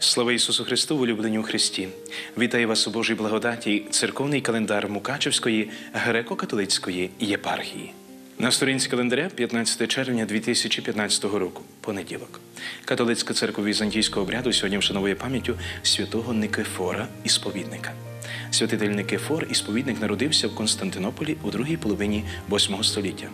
Слава Ісусу Христу, улюблені у Христі! Вітаю вас у Божій благодаті, церковний календар Мукачевської греко-католицької єпархії. На сторінці календаря 15 червня 2015 року, понеділок. Католицька церква візантійського обряду сьогодні вшановує пам'яттю святого Никифора і сповідника. Святитель Никифор і сповідник народився в Константинополі у другій половині VIII століття.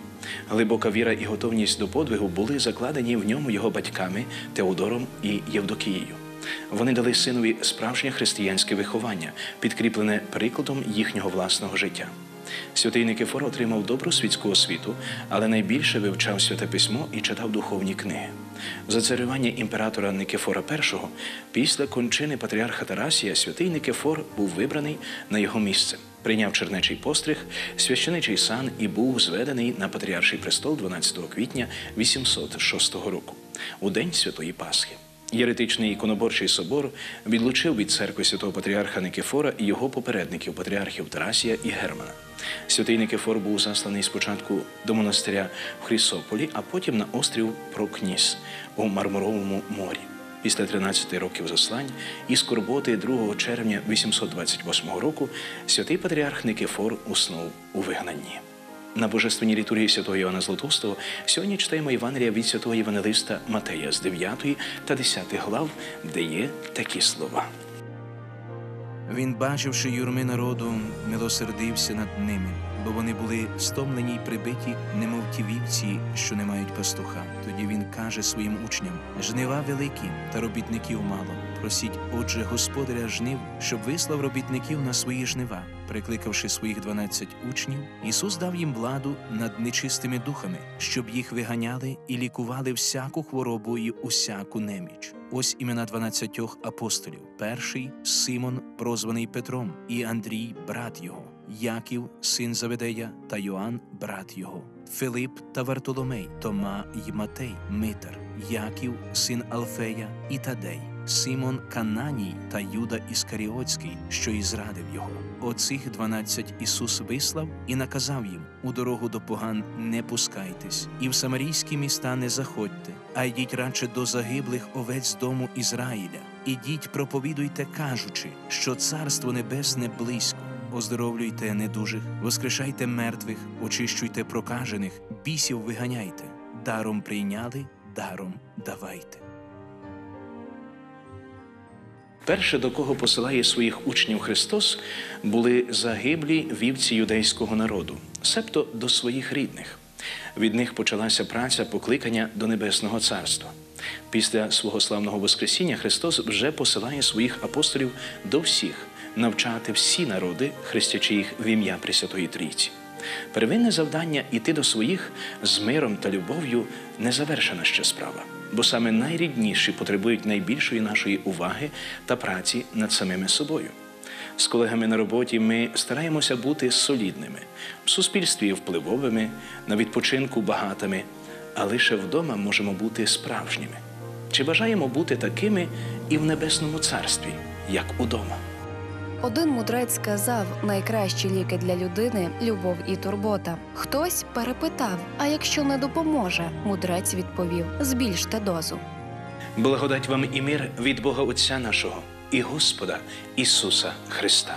Глибока віра і готовність до подвигу були закладені в ньому його батьками Теодором і Євдокією. Вони дали синові справжнє християнське виховання, підкріплене прикладом їхнього власного життя. Святий Никифор отримав добру світську освіту, але найбільше вивчав святе письмо і читав духовні книги. За царювання імператора Никифора І, після кончини патріарха Тарасія, святий Никифор був вибраний на його місце. Прийняв чернечий постриг, священичий сан і був зведений на патріарший престол 12 квітня 806 року, у день Святої Пасхи. Єретичний іконоборчий собор відлучив від церкви святого патріарха Никифора і його попередників патріархів Тарасія і Германа. Святий Никифор був засланий спочатку до монастиря в Хрісополі, а потім на острів Прокніс у Мармуровому морі. Після 13 років заслань і скорботи 2 червня 828 року святий патріарх Никифор уснув у вигнанні. На божественній літургії святого Івана Златоустого сьогодні читаємо Євангелія від святого Євангелиста Матея з 9 та 10 глав, де є такі слова. Він, бачивши юрми народу, милосердився над ними, бо вони були стомлені й прибиті, немов ті вівці, що не мають пастуха. Тоді він каже своїм учням: жнива великі, та робітників мало. Просіть, отже, господаря жнив, щоб вислав робітників на свої жнива. Прикликавши своїх дванадцять учнів, Ісус дав їм владу над нечистими духами, щоб їх виганяли і лікували всяку хворобу і усяку неміч. Ось імена дванадцятьох апостолів: перший Симон, прозваний Петром, і Андрій, брат його, Яків, син Заведея, та Йоанн, брат його, Филип та Вартоломей, Тома й Матей, Митар, Яків, син Алфея і Тадей. Симон Кананій та Юда Іскаріотський, що і зрадив його. Оцих дванадцять Ісус вислав і наказав їм: у дорогу до поган не пускайтесь, і в самарійські міста не заходьте, а йдіть радше до загиблих овець дому Ізраїля. Ідіть, проповідуйте, кажучи, що царство небесне близько. Оздоровлюйте недужих, воскрешайте мертвих, очищуйте прокажених, бісів виганяйте, даром прийняли, даром давайте. Перше, до кого посилає своїх учнів Христос, були загиблі вівці юдейського народу, себто до своїх рідних. Від них почалася праця покликання до Небесного Царства. Після свого славного Воскресіння Христос вже посилає своїх апостолів до всіх, навчати всі народи, хрестячи їх в ім'я Пресвятої Трійці. Первинне завдання іти до своїх з миром та любов'ю не завершена ще справа, бо саме найрідніші потребують найбільшої нашої уваги та праці над самими собою. З колегами на роботі ми стараємося бути солідними, в суспільстві впливовими, на відпочинку багатими, а лише вдома можемо бути справжніми. Чи бажаємо бути такими і в небесному царстві, як удома? Один мудрець сказав: найкращі ліки для людини любов і турбота. Хтось перепитав: а якщо не допоможе, мудрець відповів: збільште дозу. Благодать вам і мир від Бога Отця нашого і Господа Ісуса Христа.